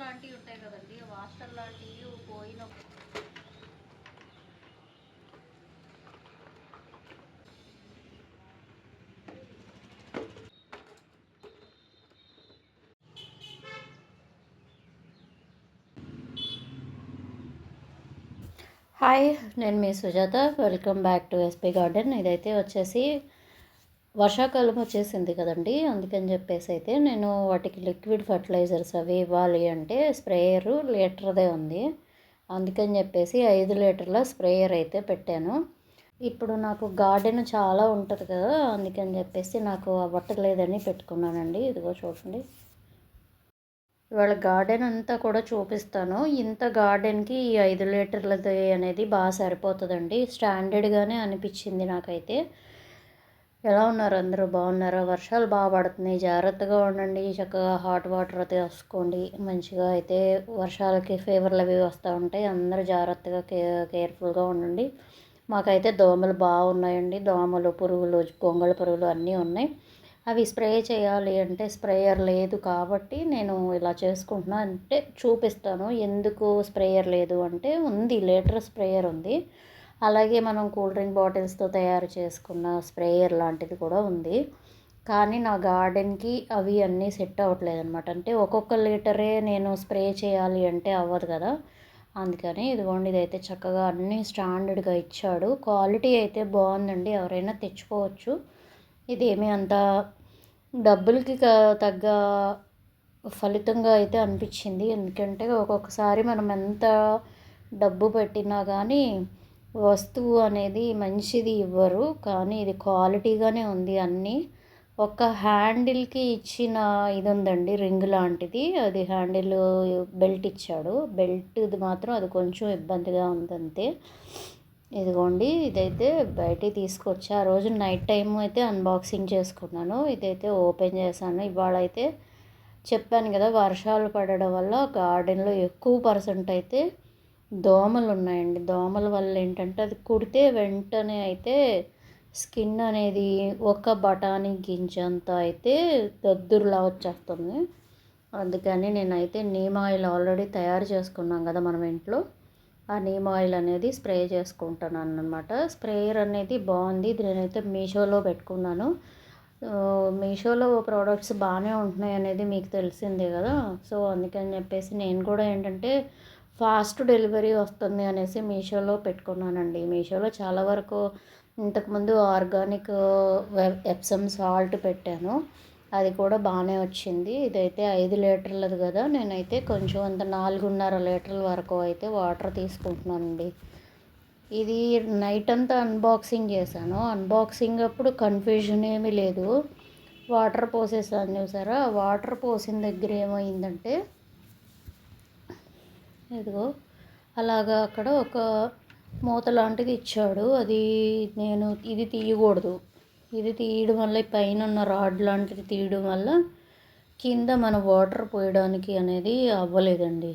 లాంటివి ఉంటాయి కదండి వాస్టర్ లాంటివి పోయిన హాయ్ నేను మీ Sujatha. Welcome back to SP garden ఇదైతే వచ్చేసి వర్షాకాలం వచ్చేసింది కదండి. అందుకని చెప్పేసి అయితే నేను వాటికి లిక్విడ్ ఫర్టిలైజర్స్ అవి ఇవ్వాలి అంటే స్ప్రేయరు లీటర్దే ఉంది. అందుకని చెప్పేసి ఐదు లీటర్ల స్ప్రేయర్ అయితే పెట్టాను. ఇప్పుడు నాకు గార్డెన్ చాలా ఉంటుంది కదా అందుకని చెప్పేసి నాకు అవ్వట్లేదని పెట్టుకున్నానండి. ఇదిగో చూడండి. ఇవాళ గార్డెన్ అంతా కూడా చూపిస్తాను. ఇంత గార్డెన్కి ఈ ఐదు లీటర్లది అనేది బాగా సరిపోతుందండి. స్టాండర్డ్గానే అనిపించింది నాకైతే. ఎలా ఉన్నారు అందరూ? బాగున్నారా? వర్షాలు బాగా పడుతున్నాయి. జాగ్రత్తగా ఉండండి. చక్కగా హాట్ వాటర్ తీసుకోండి వేసుకోండి. మంచిగా అయితే వర్షాలకి ఫీవర్లు అవి వస్తూ ఉంటాయి. అందరూ జాగ్రత్తగా కే కేర్ఫుల్గా ఉండండి. మాకైతే దోమలు బాగున్నాయండి దోమలు పురుగులు గొంగళ పురుగులు అన్నీ ఉన్నాయి. అవి స్ప్రే చేయాలి అంటే స్ప్రేయర్ లేదు కాబట్టి నేను ఇలా చేసుకుంటున్నా. అంటే చూపిస్తాను. ఎందుకు స్ప్రేయర్ లేదు అంటే ఉంది. లీటర్ స్ప్రేయర్ ఉంది. అలాగే మనం కూల్ డ్రింక్ బాటిల్స్తో తయారు చేసుకున్న స్ప్రేయర్ లాంటిది కూడా ఉంది. కానీ నా గార్డెన్కి అవి అన్నీ సెట్ అవ్వట్లేదు అనమాట అంటే ఒక్కొక్క లీటరే నేను స్ప్రే చేయాలి అంటే అవ్వదు కదా. అందుకని ఇదిగోండి ఇదైతే చక్కగా అన్నీ స్టాండర్డ్గా ఇచ్చాడు. క్వాలిటీ అయితే బాగుందండి. ఎవరైనా తెచ్చుకోవచ్చు. ఇదేమీ అంత డబ్బులకి తగ్గ ఫలితంగా అయితే అనిపించింది. ఎందుకంటే ఒక్కొక్కసారి మనం ఎంత డబ్బు పెట్టినా కానీ వస్తువు అనేది మంచిది ఇవ్వరు కానీ ఇది క్వాలిటీగానే ఉంది అన్నీ. ఒక హ్యాండిల్కి ఇచ్చిన ఇది ఉందండి రింగ్ లాంటిది. అది హ్యాండిల్ బెల్ట్ ఇచ్చాడు. బెల్ట్ ఇది మాత్రం అది కొంచెం ఇబ్బందిగా ఉందంతే. ఇదిగోండి ఇదైతే బయటికి తీసుకొచ్చి ఆ రోజు నైట్ టైం అయితే అన్బాక్సింగ్ చేసుకున్నాను. ఇదైతే ఓపెన్ చేశాను. ఇవాళ అయితే చెప్పాను కదా వర్షాలు పడడం వల్ల గార్డెన్లో ఎక్కువ పర్సెంట్ అయితే దోమలు ఉన్నాయండి దోమల వల్ల ఏంటంటే అది కుడితే వెంటనే అయితే స్కిన్ అనేది ఒక బఠానీ గింజంత అయితే దద్దురులా వచ్చేస్తుంది. అందుకని నేనైతే నీమ్ ఆయిల్ ఆల్రెడీ తయారు చేసుకున్నాం కదా మనం ఇంట్లో. ఆ నీమ్ ఆయిల్ అనేది స్ప్రే చేసుకుంటున్నాను అనమాట స్ప్రేయర్ అనేది బాగుంది. ఇది నేనైతే మీషోలో పెట్టుకున్నాను. మీషోలో ప్రోడక్ట్స్ బాగానే ఉంటున్నాయి అనేది మీకు తెలిసిందే కదా. సో అందుకని చెప్పేసి నేను కూడా ఏంటంటే ఫాస్ట్ డెలివరీ వస్తుంది అనేసి మీషోలో పెట్టుకున్నానండి. మీషోలో చాలా వరకు ఇంతకుముందు ఆర్గానిక్ ఎప్సమ్ సాల్ట్ పెట్టాను. అది కూడా బాగానే వచ్చింది. ఇదైతే ఐదు లీటర్లది కదా నేనైతే కొంచెం అంత నాలుగున్నర లీటర్ల వరకు అయితే వాటర్ తీసుకుంటున్నానండి. ఇది నైట్ అంతా అన్బాక్సింగ్ చేశాను. అన్బాక్సింగ్ అప్పుడు కన్ఫ్యూజన్ ఏమీ లేదు. వాటర్ పోసేసాను చూసారా? వాటర్ పోసిన దగ్గర ఏమైందంటే ఇదిగో అలాగా అక్కడ ఒక మూత లాంటిది ఇచ్చాడు. అది నేను ఇది తీయకూడదు. ఇది తీయడం వల్ల పైన ఉన్న రాడ్ లాంటిది తీయడం వల్ల కింద మన వాటర్ పోయడానికి అనేది అవ్వలేదండి.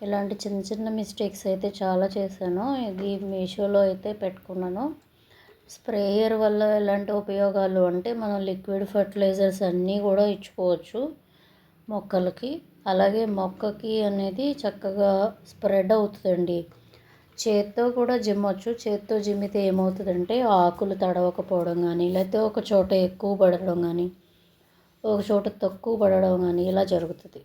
ఇలాంటి చిన్న చిన్న మిస్టేక్స్ అయితే చాలా చేశాను. ఇది మీషోలో అయితే పెట్టుకున్నాను. స్ప్రేయర్ వల్ల ఎలాంటి ఉపయోగాలు అంటే మనం లిక్విడ్ ఫర్టిలైజర్స్ అన్నీ కూడా ఇచ్చుకోవచ్చు మొక్కలకి. అలాగే మొక్కకి అనేది చక్కగా స్ప్రెడ్ అవుతుందండి. చేత్తో కూడా జిమ్మొచ్చు. చేత్తో జిమ్మితే ఏమవుతుందంటే ఆకులు తడవకపోవడం కానీ లేకపోతే ఒక చోట ఎక్కువ పడడం కానీ ఒక చోట తక్కువ పడడం కానీ ఇలా జరుగుతుంది.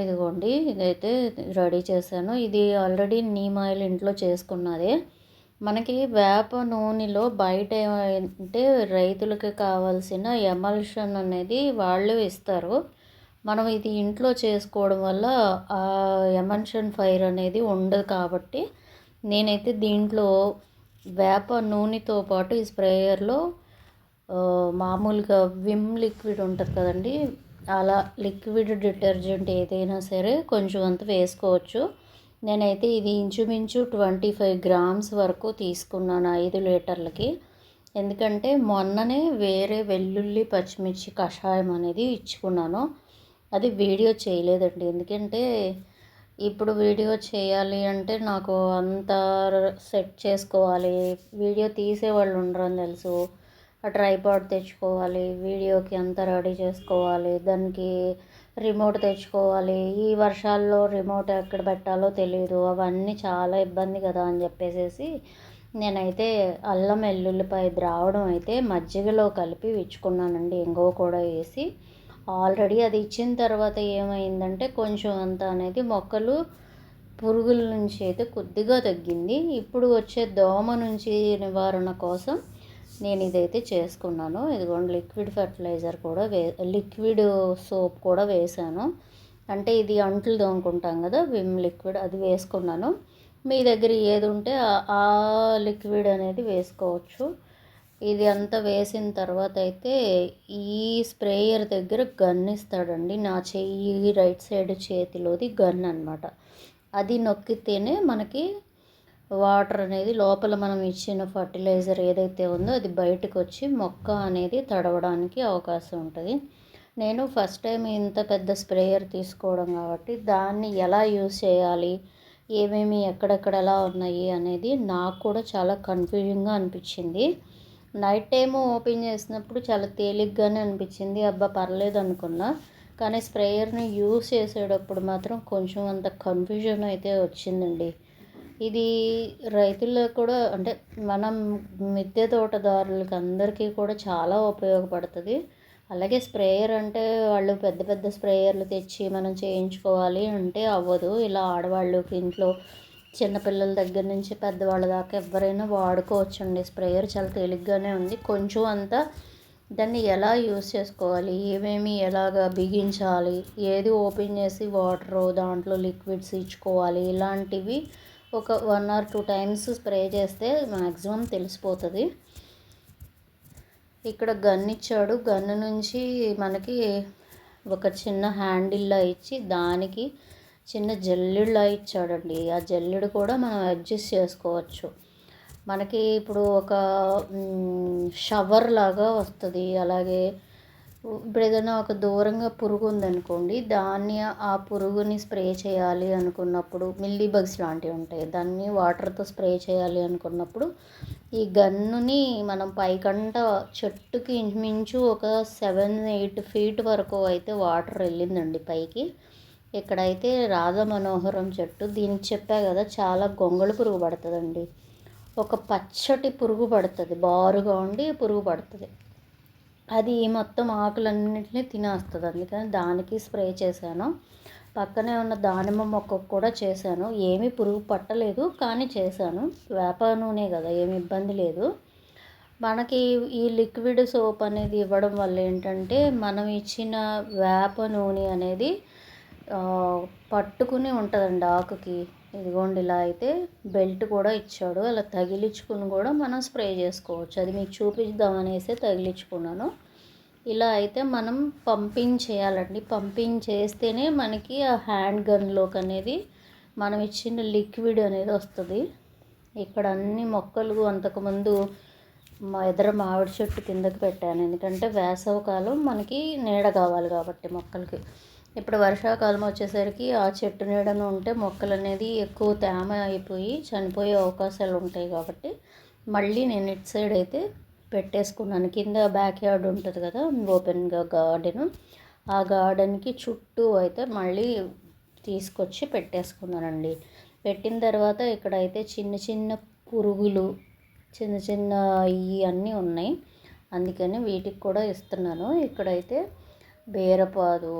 ఇదిగోండి ఇదైతే రెడీ చేశాను. ఇది ఆల్రెడీ నీమ్ ఆయిల్ ఇంట్లో చేసుకున్నదే. మనకి వేప నూనెలో బయట అంటే రైతులకి కావాల్సిన ఎమల్షన్ అనేది వాళ్ళు ఇస్తారు. మనం ఇది ఇంట్లో చేసుకోవడం వల్ల ఆ ఫైర్ అనేది ఉండదు కాబట్టి నేనైతే దీంట్లో వేప నూనెతో పాటు ఈ స్ప్రేయర్లో మామూలుగా విమ్ లిక్విడ్ ఉంటుంది కదండి అలా లిక్విడ్ డిటర్జెంట్ ఏదైనా సరే కొంచెం అంత వేసుకోవచ్చు. నేనైతే ఇది ఇంచుమించు ట్వంటీ ఫైవ్ గ్రామ్స్ వరకు తీసుకున్నాను ఐదు లీటర్లకి. ఎందుకంటే మొన్ననే వేరే వెల్లుల్లి పచ్చిమిర్చి కషాయం అనేది ఇచ్చుకున్నాను. అది వీడియో చేయలేదండి. ఎందుకంటే ఇప్పుడు వీడియో చేయాలి అంటే నాకు అంత సెట్ చేసుకోవాలి. వీడియో తీసేవాళ్ళు ఉండరని తెలుసు. ఆ ట్రైపాడ్ తెచ్చుకోవాలి వీడియోకి అంతా రెడీ చేసుకోవాలి దానికి రిమోట్ తెచ్చుకోవాలి. ఈ వర్షాల్లో రిమోట్ ఎక్కడ పెట్టాలో తెలియదు అవన్నీ చాలా ఇబ్బంది కదా అని చెప్పేసి నేనైతే అల్లం వెల్లుల్లిపాయ ద్రావణం అయితే మజ్జిగలో కలిపి ఇచ్చుకున్నానండి ఇంగో కూడా వేసి ఆల్రెడీ అది ఇచ్చిన తర్వాత ఏమైందంటే కొంచెం అంత అనేది మొక్కలు పురుగుల నుంచి అయితే కొద్దిగా తగ్గింది. ఇప్పుడు వచ్చే దోమ నుంచి నివారణ కోసం నేను ఇదైతే చేసుకున్నాను. ఇదిగోండి లిక్విడ్ ఫర్టిలైజర్ కూడా వే లిక్విడ్ సోప్ కూడా వేసాను అంటే ఇది అంట్లు దోముకుంటాం కదా విమ్ లిక్విడ్ అది వేసుకున్నాను. మీ దగ్గర ఏది ఉంటే ఆ లిక్విడ్ అనేది వేసుకోవచ్చు. ఇది అంతా వేసిన తర్వాత అయితే ఈ స్ప్రేయర్ దగ్గర గన్ ఇస్తాడండి. నా చెయ్యి రైట్ సైడ్ చేతిలోది గన్ అనమాట అది నొక్కితేనే మనకి వాటర్ అనేది లోపల మనం ఇచ్చిన ఫర్టిలైజర్ ఏదైతే ఉందో అది బయటకు వచ్చి మొక్క అనేది తడవడానికి అవకాశం ఉంటుంది. నేను ఫస్ట్ టైం ఇంత పెద్ద స్ప్రేయర్ తీసుకోవడం కాబట్టి దాన్ని ఎలా యూస్ చేయాలి? ఏమేమి ఎక్కడెక్కడ ఎలా ఉన్నాయి అనేది నాకు కూడా చాలా కన్ఫ్యూజింగ్గా అనిపించింది. నైట్ టైము ఓపెన్ చేసినప్పుడు చాలా తేలిగ్గానే అనిపించింది. అబ్బా పర్లేదు అనుకున్నా. కానీ స్ప్రేయర్ని యూస్ చేసేటప్పుడు మాత్రం కొంచెం అంత కన్ఫ్యూజన్ అయితే వచ్చిందండి. ఇది రైతులకు కూడా అంటే మనం మిద్దె తోటదారులకి అందరికీ కూడా చాలా ఉపయోగపడుతుంది. అలాగే స్ప్రేయర్ అంటే వాళ్ళు పెద్ద పెద్ద స్ప్రేయర్లు తెచ్చి మనం చేయించుకోవాలి అంటే అవ్వదు. ఇలా ఆడవాళ్ళకి ఇంట్లో చిన్నపిల్లల దగ్గర నుంచి పెద్దవాళ్ళ దాకా ఎవరైనా వాడుకోవచ్చండి. స్ప్రేయర్ చాలా తేలిగ్గానే ఉంది. కొంచెం అంతా దాన్ని ఎలా యూస్ చేసుకోవాలి? ఏమేమి ఎలాగ బిగించాలి? ఏది ఓపెన్ చేసి వాటర్ దాంట్లో లిక్విడ్స్ ఇచ్చుకోవాలి? ఇలాంటివి ఒక one or two times spray చేస్తే మ్యాక్సిమం తెలిసిపోతుంది. ఇక్కడ గన్ ఇచ్చాడు. గన్ను నుంచి మనకి ఒక చిన్న హ్యాండిల్లా ఇచ్చి దానికి చిన్న జల్లెడులా ఇచ్చాడండి. ఆ జల్లెడు కూడా మనం అడ్జస్ట్ చేసుకోవచ్చు. మనకి ఇప్పుడు ఒక షవర్ లాగా వస్తుంది. అలాగే ఇప్పుడు ఏదైనా ఒక దూరంగా పురుగు ఉందనుకోండి దాన్ని ఆ పురుగుని స్ప్రే చేయాలి అనుకున్నప్పుడు మిల్లీ బగ్స్ లాంటివి ఉంటాయి దాన్ని వాటర్తో స్ప్రే చేయాలి అనుకున్నప్పుడు ఈ గన్నుని మనం పైకంట చెట్టుకి ఇంచుమించు ఒక సెవెన్ ఎయిట్ ఫీట్ వరకు అయితే వాటర్ వెళ్ళిందండి పైకి. ఇక్కడైతే రాధ మనోహరం చెట్టు దీనికి చెప్పా కదా చాలా గొంగళి పురుగు పడుతుందండి. ఒక పచ్చటి పురుగు పడుతుంది బారుగా ఉండి పురుగు పడుతుంది. అది మొత్తం ఆకులన్నింటినీ తినేస్తుంది. అందుకని దానికి స్ప్రే చేశాను. పక్కనే ఉన్న దానిమ్మ మొక్కకు కూడా చేశాను. ఏమీ పురుగు పట్టలేదు కానీ చేశాను. వేప నూనె కదా ఏమి ఇబ్బంది లేదు. మనకి ఈ లిక్విడ్ సోప్ అనేది ఇవ్వడం వల్ల ఏంటంటే మనం ఇచ్చిన వేప నూనె అనేది పట్టుకుని ఉంటుందండి ఆకుకి. ఇదిగోండి ఇలా అయితే బెల్ట్ కూడా ఇచ్చాడు. అలా తగిలించుకుని కూడా మనం స్ప్రే చేసుకోవచ్చు. అది మీకు చూపిద్దాం అనేసి తగిలించుకున్నాను. ఇలా అయితే మనం పంపింగ్ చేయాలండి. పంపింగ్ చేస్తేనే మనకి ఆ హ్యాండ్ గన్లోకి అనేది మనం ఇచ్చిన లిక్విడ్ అనేది వస్తుంది. ఇక్కడ అన్ని మొక్కలు అంతకుముందు మా ఎదుర మామిడి చెట్టు కిందకి పెట్టాను. ఎందుకంటే వేసవకాలం మనకి నీడ కావాలి కాబట్టి మొక్కలకి. ఇప్పుడు వర్షాకాలం వచ్చేసరికి ఆ చెట్టు నీడను ఉంటే మొక్కలు అనేది ఎక్కువ తేమ అయిపోయి చనిపోయే అవకాశాలు ఉంటాయి కాబట్టి మళ్ళీ నేను ఇటు సైడ్ అయితే పెట్టేసుకున్నాను. కింద బ్యాక్ యార్డ్ ఉంటుంది కదా ఓపెన్గా గార్డెన్. ఆ గార్డెన్కి చుట్టూ అయితే మళ్ళీ తీసుకొచ్చి పెట్టేసుకున్నానండి. పెట్టిన తర్వాత ఇక్కడైతే చిన్న చిన్న పురుగులు చిన్న చిన్న ఇవి అన్నీ ఉన్నాయి. అందుకని వీటికి కూడా ఇస్తున్నాను. ఇక్కడైతే బీరపాదు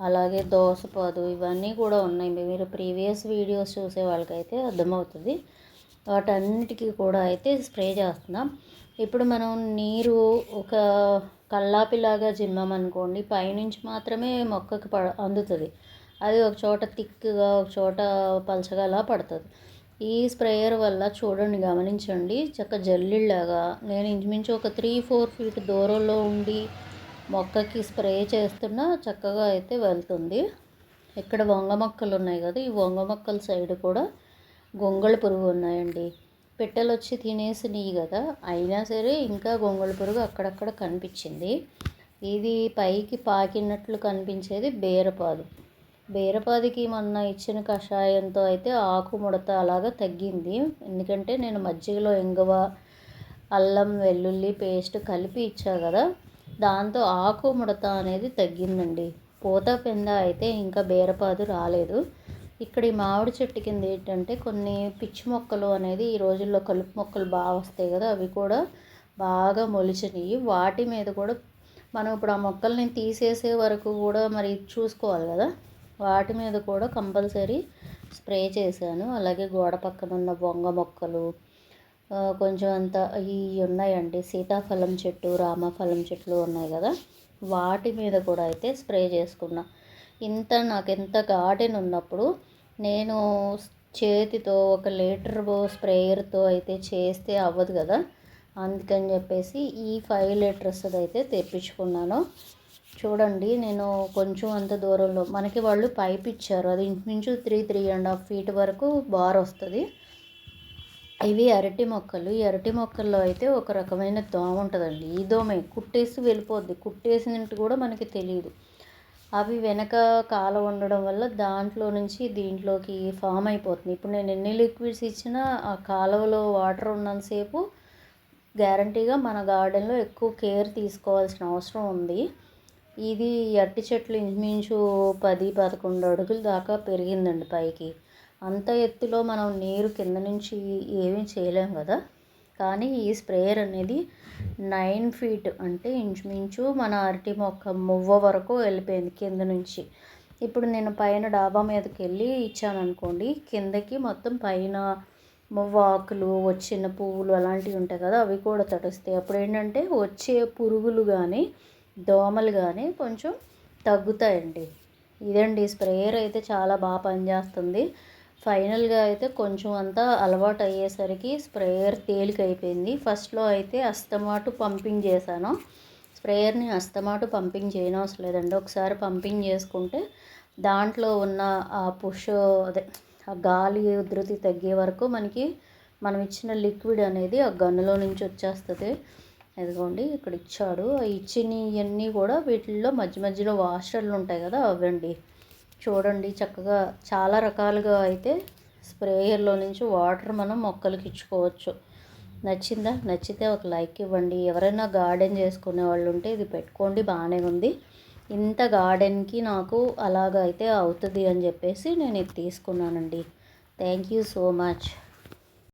అలాగే దోసపాదు ఇవన్నీ కూడా ఉన్నాయి. మీరు ప్రీవియస్ వీడియోస్ చూసే వాళ్ళకైతే అర్థమవుతుంది. వాటన్నిటికీ కూడా అయితే స్ప్రే చేస్తున్నాం. ఇప్పుడు మనం నీరు ఒక కల్లాపిలాగా జిమ్మామనుకోండి పైనుంచి మాత్రమే మొక్కకి ప అందుతుంది. అది ఒక చోట థిక్గా ఒక చోట పలచగా అలా పడుతుంది. ఈ స్ప్రేయర్ వల్ల చూడండి గమనించండి. చక్క జల్లిళ్ళగా నేను ఇంచుమించు ఒక త్రీ ఫోర్ ఫీట్ దూరంలో ఉండి మొక్కకి స్ప్రే చేస్తున్నా చక్కగా అయితే వెళ్తుంది. ఇక్కడ వంగ మొక్కలు ఉన్నాయి కదా ఈ వంగ మొక్కల సైడ్ కూడా గొంగళ పురుగు ఉన్నాయండి. పెట్టెలు వచ్చి తినేసినాయి కదా అయినా సరే ఇంకా గొంగళ పురుగు అక్కడక్కడ కనిపించింది. ఇది పైకి పాకినట్లు కనిపించేది బేరపాదు. బేరపాదికి మొన్న ఇచ్చిన కషాయంతో అయితే ఆకు ముడత అలాగా తగ్గింది. ఎందుకంటే నేను మజ్జిగలో ఇంగువ అల్లం వెల్లుల్లి పేస్ట్ కలిపి ఇచ్చా కదా దాంతో ఆకు ముడత అనేది తగ్గిందండి. పూత పెంద అయితే ఇంకా బేరపాదు రాలేదు. ఇక్కడ ఈ మామిడి చెట్టు కింద ఏంటంటే కొన్ని పిచ్చి మొక్కలు అనేది ఈ రోజుల్లో కలుపు మొక్కలు బాగా వస్తాయి కదా అవి కూడా బాగా మొలిచినాయి. వాటి మీద కూడా మనం ఇప్పుడు ఆ మొక్కల్ని తీసేసే వరకు కూడా మరి చూసుకోవాలి కదా. వాటి మీద కూడా కంపల్సరీ స్ప్రే చేశాను. అలాగే గోడ పక్కన ఉన్న బొంగ మొక్కలు కొంచెం అంత ఈ ఉన్నాయండి. సీతాఫలం చెట్టు రామఫలం చెట్లు ఉన్నాయి కదా. వాటి మీద కూడా అయితే స్ప్రే చేసుకున్నా. ఇంత నాకు ఎంత గార్డెన్ ఉన్నప్పుడు నేను చేతితో ఒక లీటర్ స్ప్రేయర్తో అయితే చేస్తే అవ్వదు కదా. అందుకని చెప్పేసి ఈ ఫైవ్ లీటర్స్ అయితే తెప్పించుకున్నాను. చూడండి నేను కొంచెం అంత దూరంలో మనకి వాళ్ళు పైప్ ఇచ్చారు. అది ఇంచుమించు three three and half feet వరకు బార్ వస్తుంది. ఇవి అరటి మొక్కలు. ఈ అరటి మొక్కల్లో అయితే ఒక రకమైన దోమ ఉంటుందండి. ఈ దోమే కుట్టేసి వెళ్ళిపోద్ది. కుట్టేసినట్టు కూడా మనకి తెలియదు. అవి వెనక కాల ఉండడం వల్ల దాంట్లో నుంచి దీంట్లోకి ఫామ్ అయిపోతుంది. ఇప్పుడు నేను ఎన్ని లిక్విడ్స్ ఇచ్చినా ఆ కాలువలో వాటర్ ఉన్నంతసేపు గ్యారంటీగా మన గార్డెన్లో ఎక్కువ కేర్ తీసుకోవాల్సిన అవసరం ఉంది. ఇది అరటి చెట్లు ఇంచుమించు పది పదకొండు అడుగుల దాకా పెరిగిందండి పైకి. అంత ఎత్తులో మనం నీరు కింద నుంచి ఏమీ చేయలేం కదా. కానీ ఈ స్ప్రేయర్ అనేది నైన్ ఫీట్ అంటే ఇంచుమించు మన అరటి మొక్క మువ్వ వరకు వెళ్ళిపోయింది కింద నుంచి. ఇప్పుడు నేను పైన డాబా మీదకి వెళ్ళి ఇచ్చాను అనుకోండి కిందకి మొత్తం పైన మువ్వ ఆకులు వచ్చిన పువ్వులు అలాంటివి ఉంటాయి కదా అవి కూడా తడుస్తాయి. అప్పుడు ఏంటంటే వచ్చే పురుగులు కానీ దోమలు కానీ కొంచెం తగ్గుతాయండి. ఇదండి స్ప్రేయర్ అయితే చాలా బాగా పనిచేస్తుంది. ఫైనల్గా అయితే కొంచెం అంతా అలవాటు అయ్యేసరికి స్ప్రేయర్ తేలికైపోయింది. ఫస్ట్లో అయితే అస్తమాటు పంపింగ్ చేశాను. స్ప్రేయర్ని అస్తమాటు పంపింగ్ చేయనవసరం లేదండి. ఒకసారి పంపింగ్ చేసుకుంటే దాంట్లో ఉన్న ఆ పుష్ అదే ఆ గాలి ఉధృతి తగ్గే వరకు మనకి మనం ఇచ్చిన లిక్విడ్ అనేది ఆ గన్నులో నుంచి వచ్చేస్తుంది. ఇదిగోండి ఇక్కడ ఇచ్చాడు ఇచ్చినవన్నీ కూడా వీటిల్లో మధ్య మధ్యలో వాషర్లు ఉంటాయి కదా అవండి. చూడండి చక్కగా చాలా రకాలుగా అయితే స్ప్రేయర్లో నుంచి వాటర్ మనం మొక్కలకి ఇచ్చుకోవచ్చు. నచ్చిందా? నచ్చితే ఒక లైక్ ఇవ్వండి. ఎవరైనా గార్డెన్ చేసుకునే వాళ్ళు ఉంటే ఇది పెట్టుకోండి బాగానే ఉంది. ఇంత గార్డెన్కి నాకు అలాగ అయితే అవుతుంది అని చెప్పేసి నేను ఇది తీసుకున్నానండి. Thank you so much.